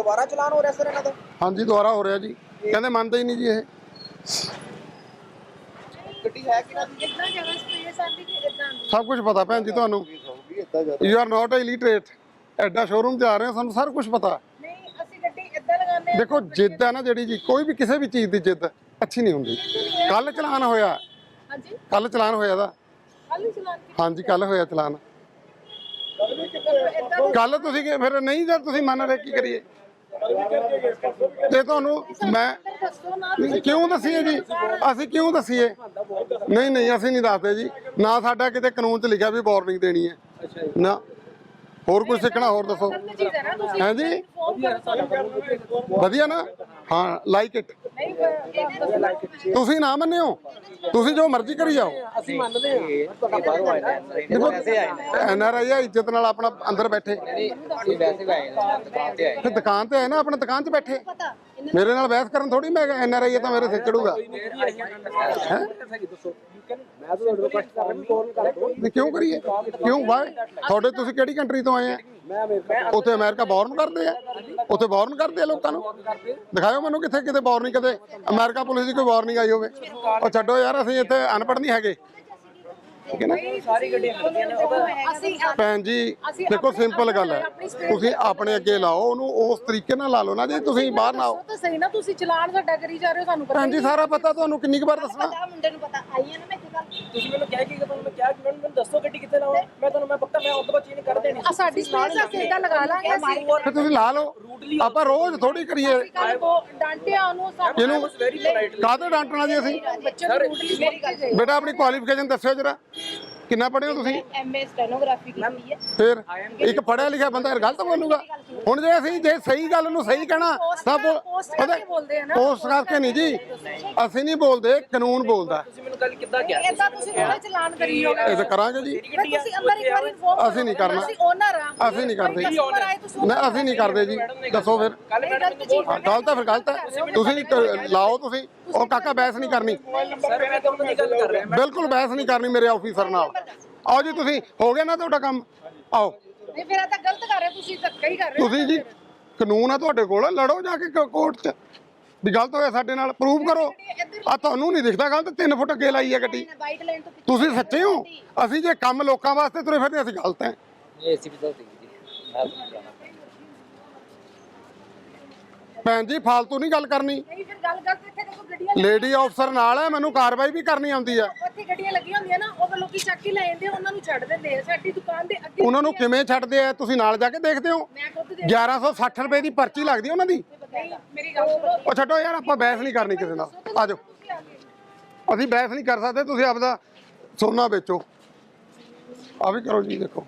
ਦੁਬਾਰਾ ਚਲਾਨ ਹੋ ਰਿਹਾ ਸਰ ਇਹਨਾਂ ਦਾ? ਹਾਂਜੀ ਦੁਬਾਰਾ ਹੋ ਰਿਹਾ ਜੀ। ਕਹਿੰਦੇ ਮੰਨਦੇ ਹੀ ਨਹੀਂ ਜੀ ਇਹ। ਗੱਡੀ ਹੈ ਕਿਹਨਾਂ ਦੀ? ਇਦਾਂ ਜਗ੍ਹਾ ਸਪੇਸ ਆਂਦੀ ਕਿ ਇਦਾਂ ਸਭ ਕੁਝ ਪਤਾ ਭੈਣ ਜੀ ਤੁਹਾਨੂੰ। ਯੂ ਆਰ ਨਾਟ ਇਲੀਟਰੇਟ ਐਡਾ ਸ਼ੋਰੂਮ ਤੇ ਆ ਰਹੇ ਹੋ ਸਾਨੂੰ ਸਾਰਾ ਕੁਝ ਪਤਾ। ਨਹੀਂ ਅਸੀਂ ਗੱਡੀ ਇਦਾਂ ਲਗਾਉਂਦੇ ਦੇਖੋ ਜਿੱਦ ਹੈ ਨਾ ਜਿਹੜੀ ਜੀ ਕੋਈ ਵੀ ਕਿਸੇ ਵੀ ਚੀਜ਼ ਦੀ ਜਿੱਦ ਅੱਛੀ ਨਹੀਂ ਹੁੰਦੀ। ਕੱਲ ਚਲਾਨ ਹੋਇਆ। ਹਾਂਜੀ? ਕੱਲ ਚਲਾਨ ਹੋਇਆ ਦਾ ਖਾਲੀ ਚਲਾਨ ਕੀ ਹਾਂਜੀ ਕੱਲ ਹੋਇਆ ਚਲਾਨ। ਕੱਲ ਤੁਸੀਂ ਕਿ- ਫਿਰ ਨਹੀਂ ਜਦ ਤੁਸੀਂ ਮੰਨ ਰਹੇ ਕੀ ਕਰੀਏ? ਤੇ ਤੁਹਾਨੂੰ ਮੈਂ ਕਿਉਂ ਦਸੀਏ ਜੀ? ਅਸੀਂ ਕਿਉਂ ਦਸੀਏ? ਨਹੀਂ ਨਹੀਂ, ਅਸੀਂ ਨਹੀਂ ਦੱਸਦੇ ਜੀ। ਨਾ ਸਾਡਾ ਕਿਤੇ ਕਾਨੂੰਨ 'ਚ ਲਿਖਿਆ ਵੀ ਵਾਰਨਿੰਗ ਦੇਣੀ ਹੈ। ਨਾ। ਹੋਰ ਕੁਝ ਸਿੱਖਣਾ ਹੋਰ ਦੱਸੋ। ਗਲਤ ਚੀਜ਼ ਹੈ ਨਾ ਤੁਸੀਂ। ਹੈਂ ਜੀ? ਇਨਫੋਰਮ ਕਰੋ ਸਾਨੂੰ ਵਧੀਆ ਨਾ? ਹਾਂ ਲਾਈਕ ਇਟ ਨਹੀਂ ਤੁਸੀਂ ਨਾ ਮੰਨਿਓ। ਤੁਸੀਂ ਜੋ ਮਰਜ਼ੀ ਕਰੀ ਜਾਓ। ਅਸੀਂ ਮੰਨਦੇ ਹਾਂ। ਤੁਹਾਡੇ ਬਾਹਰੋਂ ਆਏ ਨੇ ਵੈਸੇ ਆਏ ਨੇ। ਐਨ ਆਰ ਆਈ ਆ ਇੱਜ਼ਤ ਨਾਲ ਆਪਣਾ ਅੰਦਰ ਬੈਠੇ। ਅਸੀਂ ਵੈਸੇ ਆਏ ਨੇ ਦੁਕਾਨ ਤੇ ਆਏ ਤੇ ਦੁਕਾਨ ਤੇ ਆਏ ਨਾ ਆਪਣਾ ਦੁਕਾਨ 'ਚ ਬੈਠੇ। ਮੇਰੇ ਨਾਲ ਬਹਿਸ ਕਰਨ ਥੋੜੀ ਮੈਂ ਐਨ ਆਰ ਆਈ ਤਾਂ ਮੇਰੇ ਸਿਰ ਚੜੂਗਾ। ਵੀ ਕਿਉਂ ਕਰੀਏ? ਕਿਉਂ? ਵਾਏ ਤੁਹਾਡੇ ਤੁਸੀਂ ਕਿਹੜੀ ਕੰਟਰੀ ਤੋਂ ਆਏ ਆ? ਉੱਥੇ ਅਮਰੀਕਾ ਬੌਰਨ ਕਰਦੇ ਆ? ਉੱਥੇ ਬੌਰਨ ਕਰਦੇ ਆ ਲੋਕਾਂ ਨੂੰ? ਦਿਖਾਓ ਮੈਨੂੰ ਕਿੱਥੇ ਕਿਤੇ ਵਾਰਨਿੰਗ ਕਦੇ ਅਮਰੀਕਾ ਪੁਲਿਸ ਦੀ ਕੋਈ ਵਾਰਨਿੰਗ ਆਈ ਹੋਵੇ। ਉਹ ਛੱਡੋ ਯਾਰ ਅਸੀਂ ਇੱਥੇ ਅਨਪੜ੍ਹ ਨਹੀਂ ਹੈਗੇ। ਠੀਕ ਹੈ ਨਾ? ਸਾਰੀ ਗੱਡੀਆਂ ਖੜੀਆਂ ਨੇ ਅਸੀਂ ਭੈਣ ਜੀ ਦੇਖੋ ਸਿੰਪਲ ਗੱਲ ਹੈ। ਤੁਸੀਂ ਆਪਣੇ ਅੱਗੇ ਲਾਓ ਉਹਨੂੰ ਉਸ ਤਰੀਕੇ ਨਾਲ ਲਾ ਲਓ ਨਾ ਜੀ ਤੁਸੀਂ ਬਾਹਰ ਨਾ ਆਓ। ਤਾਂ ਸਹੀ ਨਾ ਤੁਸੀਂ ਚਲਾਨ ਸਾਡਾ ਕਰੀ ਜਾ ਰਹੇ ਹੋ ਸਾਨੂੰ ਪਤਾ ਭੈਣ ਜੀ ਸਾਰਾ ਪਤਾ ਤੁਹਾਨੂੰ ਕਿੰਨੀ ਕੁ ਵਾਰ ਦੱਸਣਾ? ਪਤਾ ਮੁੰਡੇ ਨੂੰ ਪਤਾ ਆਈ ਨਾ ਮੈਂ ਕੀ ਗੱਲ ਤੁਸੀਂ ਮੈਨੂੰ ਕਹਿ ਕੇ ਤੁਹਾਨੂੰ ਮੈਂ ਕਿਹਾ ਕਿ ਮੈਨੂੰ ਮੈਨੂੰ ਦੱਸੋ ਗੱਡੀ ਕਿੱਥੇ ਲਾਵਾਂ ਮੈਂ ਤੁਹਾਨੂੰ ਮੈਂ ਪੱਕਾ ਮੈਂ ਉਸ ਤੋਂ ਬਾਅਦ ਚੀਜ਼ ਨਹੀਂ ਕਰ ਦੇਣੀ। ਆ ਸਾਡੀ ਸਪੇਸ ਆ ਸੇਗਾ ਲਗਾ ਲਾਂਗੇ ਅਸੀਂ। ਫਿਰ ਤੁਸੀਂ ਲਾ ਲਓ। ਆਪਾਂ ਰੋਜ਼ ਥੋੜੀ ਕਰੀਏ। ਕੱਲ ਕੋ ਡਾਂਟਿਆ ਉਹਨੂੰ ਇਹਨੂੰ ਕਾਹਦੇ ਡਾਂਟਣਾ ਜੀ ਅਸੀਂ? ਬੱਚੇ ਨੂੰ ਰੂਟਲੀ ਮੇਰੀ ਗੱਲ ਸਹੀ ਬੇਟਾ ਆਪਣੀ ਕੁਆਲੀਫਿਕੇਸ਼ਨ ਦੱਸਿਓ ਜਰਾ। ਕਿੰਨਾ ਪੜ੍ਹੇ ਹੋ ਤੁਸੀਂ? ਐਮਏ ਸਟੈਨੋਗ੍ਰਾਫੀ ਕੀਤੀ ਹੈ। ਫਿਰ ਇੱਕ ਪੜਿਆ ਲਿਖਿਆ ਬੰਦਾ ਯਾਰ ਗਲਤ ਬੋਲੂਗਾ। ਹੁਣ ਜੇ ਅਸੀਂ ਜੇ ਸਹੀ ਗੱਲ ਨੂੰ ਸਹੀ ਕਹਿਣਾ ਤਾਂ post ਕਰਕੇ ਬੋਲਦੇ ਆ ਨਾ। ਪੋਸਟ ਕਰਕੇ ਨਹੀਂ ਜੀ। ਅਸੀਂ ਨਹੀਂ ਬੋਲਦੇ ਕਾਨੂੰਨ ਬੋਲਦਾ। ਤੁਸੀਂ ਮੈਨੂੰ ਕੱਲ ਕਿੱਦਾਂ ਕਿਹਾ? ਇਦਾਂ ਤੁਸੀਂ ਥੋੜਾ ਚਲਾਨ ਕਰੀ ਜਾਓਗੇ। ਇਹ ਤਾਂ ਕਰਾਂਗੇ ਜੀ। ਤੁਸੀਂ ਅੰਦਰ ਇੱਕ ਵਾਰ ਇਨਫੋਰਮ ਅਸੀਂ ਨਹੀਂ ਕਰਨਾ। ਅਸੀਂ ਓਨਰ ਆ। ਅਸੀਂ ਨਹੀਂ ਕਰਦੇ। ਨਾ ਅਸੀਂ ਨਹੀਂ ਕਰਦੇ ਜੀ। ਦੱਸੋ ਫਿਰ। ਇਹ ਗਲਤ ਹਾਂ, ਹੈ ਫਿਰ ਗਲਤ ਹੈ। ਤੁਸੀਂ ਲਾਓ ਤੁਸੀਂ। ਉਹ ਕਾਕਾ ਬਹਿਸ ਨਹੀਂ ਕਰਨੀ। ਸਰ ਮੈਂ ਤੁਹਾਨੂੰ ਨਹੀਂ ਗੱਲ ਕਰ ਰਿਹਾ। ਬਿਲਕੁਲ ਬਹਿਸ ਨਹੀਂ ਕਰਨੀ ਮੇਰੇ ਆਫੀਸਰ ਨਾਲ। ਆਓ ਜੀ ਤੁਸੀਂ ਹੋ ਗਿਆ ਨਾ ਤੁਹਾਡਾ ਕੰਮ? ਆਓ। ਨਹੀਂ ਫਿਰ ਇਹ ਤਾਂ ਗਲਤ ਕਰ ਰਹੇ ਹੋ, ਤੁਸੀਂ ਧੱਕਾ ਹੀ ਕਰ ਰਹੇ ਹੋ। ਤੁਸੀਂ ਜੀ ਕਾਨੂੰਨ ਆ ਤੁਹਾਡੇ ਕੋਲ ਲੜੋ ਜਾ ਕੇ ਕੋਰਟ 'ਚ। ਵੀ ਗਲਤ ਹੋਇਆ ਸਾਡੇ ਨਾਲ ਪ੍ਰੂਵ ਕਰੋ। ਆ ਤੁਹਾਨੂੰ ਨਹੀਂ ਦਿਖਦਾ ਗਲਤ 3 ਫੁੱਟ ਅੱਗੇ ਲਾਈ ਹੈ ਗੱਡੀ। ਵਾਈਟ ਲਾਈਨ ਤੋਂ ਤੁਸੀਂ ਸੱਚੇ ਹੋ? ਅਸੀਂ ਜੇ ਕੰਮ ਲੋਕਾਂ ਵਾਸਤੇ ਤੁਰੇ ਫਿਰਦੇ ਅਸੀਂ ਗਲਤ ਹੈ। ਇਹ ਏਸੀ ਵੀ ਗਲਤੀ ਕੀਤੀ ਮੈਂ ਸਮਝਾਣਾ ਭੈਣ ਜੀ ਫालतू ਨਹੀਂ ਗੱਲ ਕਰਨੀ। ਨਹੀਂ ਫਿਰ ਗੱਲ ਗਲਤ ਇੱਥੇ ਦੇਖੋ ਗੱਡੀਆਂ ਲੇਡੀ ਅਫਸਰ ਨਾਲ ਹੈ ਮੈਨੂੰ ਕਾਰਵਾਈ ਵੀ ਕਰਨੀ ਆਉਂਦੀ ਆ। ਉੱਥੇ ਗੱਡੀਆਂ ਲੱਗੀਆਂ ਹੁੰਦੀਆਂ ਨਾ ਉਹ ਲੋਕੀ ਚੱਕ ਹੀ ਲੈ ਜਾਂਦੇ ਉਹਨਾਂ ਨੂੰ ਛੱਡ ਦਿੰਦੇ ਆ। ਸਾਡੀ ਦੁਕਾਨ ਦੇ ਅੱਗੇ ਉਹਨਾਂ ਨੂੰ ਕਿਵੇਂ ਛੱਡਦੇ ਆ ਤੁਸੀਂ ਨਾਲ ਜਾ ਕੇ ਦੇਖਦੇ ਹੋ? ਮੈਂ ਖੁਦ ਦੇ 1160 ਰੁਪਏ ਦੀ ਪਰਚੀ ਲੱਗਦੀ ਉਹਨਾਂ ਦੀ? ਨਹੀਂ ਮੇਰੀ ਗੱਲ ਸੁਣੋ। ਉਹ ਛੱਡੋ ਯਾਰ ਆਪਾਂ ਬਹਿਸ ਨਹੀਂ ਕਰਨੀ ਕਿਸੇ ਨਾਲ। ਆ ਜਾਓ। ਅਸੀਂ ਬਹਿਸ ਨਹੀਂ ਕਰ ਸਕਦੇ ਤੁਸੀਂ ਆਪਦਾ ਸੋਨਾ ਵੇਚੋ। ਆ ਵੀ ਕਰੋ ਜੀ ਦੇਖੋ।